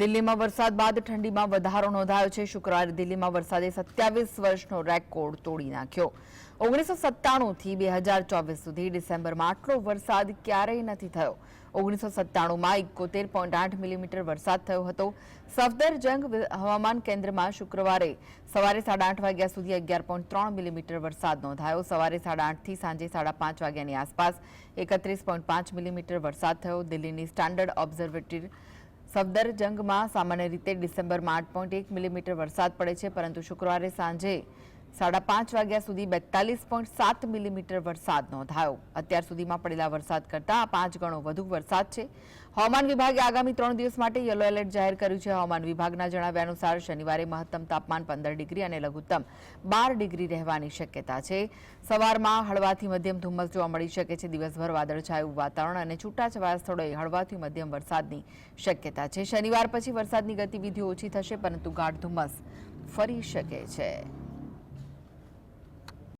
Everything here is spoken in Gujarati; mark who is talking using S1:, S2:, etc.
S1: દિલ્હીમાં વરસાદ બાદ ઠંડીમાં વધારો નોંધાયો છે. શુક્રવારે દિલ્હીમાં વરસાદે સત્યાવીસ વર્ષનો રેકોર્ડ તોડી નાખ્યો. ઓગણીસો સત્તાણુંથી બે હજાર ચોવીસ સુધી ડિસેમ્બરમાં આટલો વરસાદ ક્યારેય નથી થયો. ઓગણીસો સત્તાણુંમાં એકોતેર પોઈન્ટ આઠ મિલીમીટર વરસાદ થયો હતો. સફદરજંગ હવામાન કેન્દ્રમાં શુક્રવારે સવારે સાડા આઠ વાગ્યા સુધી અગિયાર પોઈન્ટ ત્રણ મિલીમીટર વરસાદ નોંધાયો. સવારે સાડા આઠથી સાંજે સાડા પાંચ વાગ્યાની આસપાસ એકત્રીસ પોઈન્ટ પાંચ મિલીમીટર વરસાદ થયો. દિલ્હીની સ્ટાન્ડર્ડ ઓબ્ઝર્વેટરી સફદરજંગમાં સામાન્ય રીતે ડિસેમ્બરમાં આઠ પોઈન્ટ એક મિલીમીટર વરસાદ પડે છે પરંતુ શુક્રવારે સાંજે સાડા પાંચ વાગ્યા સુધી બેતાલીસ પોઈન્ટ સાત મિલીમીટર વરસાદ નોંધાયો. અત્યાર સુધીમાં પડેલા વરસાદ કરતાં પાંચ ગણો વધુ વરસાદ છે. હવામાન વિભાગે આગામી ત્રણ દિવસ માટે યલો એલર્ટ જાહેર કર્યું છે. હવામાન વિભાગના જણાવ્યા અનુસાર શનિવારે મહત્તમ તાપમાન પંદર ડિગ્રી અને લઘુત્તમ બાર ડિગ્રી રહેવાની શક્યતા છે. સવારમાં હળવાથી મધ્યમ ધુમ્મસ જોવા મળી શકે છે. દિવસભર વાદળછાયું વાતાવરણ અને છૂટાછવાયા સ્થળોએ હળવાથી મધ્યમ વરસાદની શક્યતા છે. શનિવાર પછી વરસાદની ગતિવિધિ ઓછી થશે, પરંતુ ગાઢ ધુમ્મસ ફરી શકે છે.